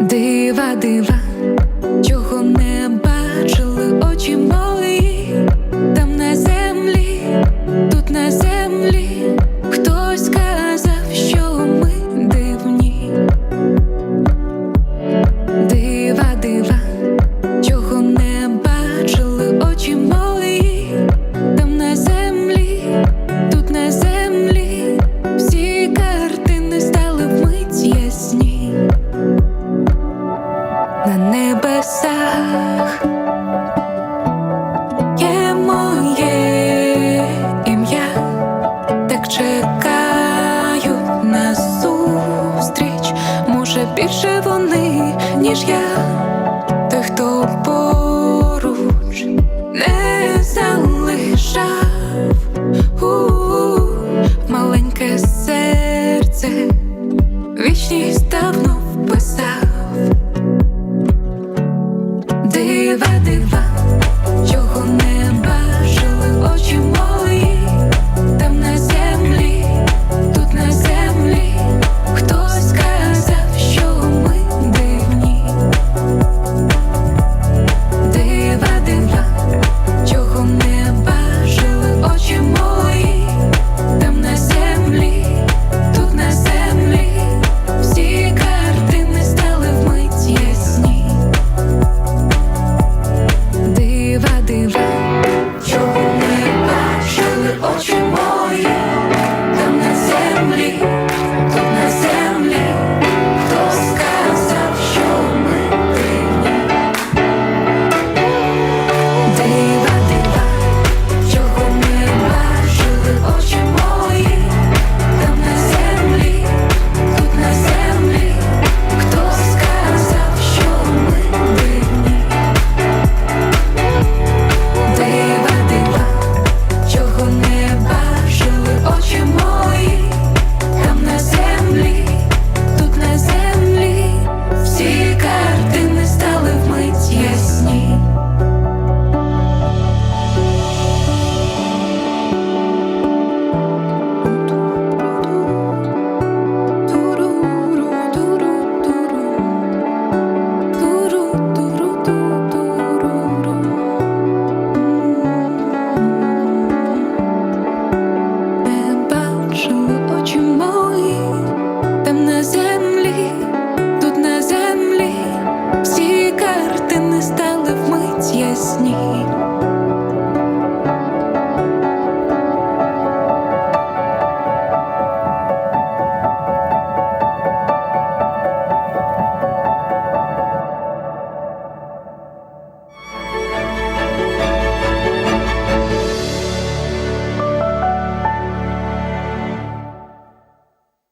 Дива, дива, чого не бачили очі мої, Може більше вони, ніж я, тих, хто поруч не залишав У -у -у. маленьке серце, вічність давно вписав.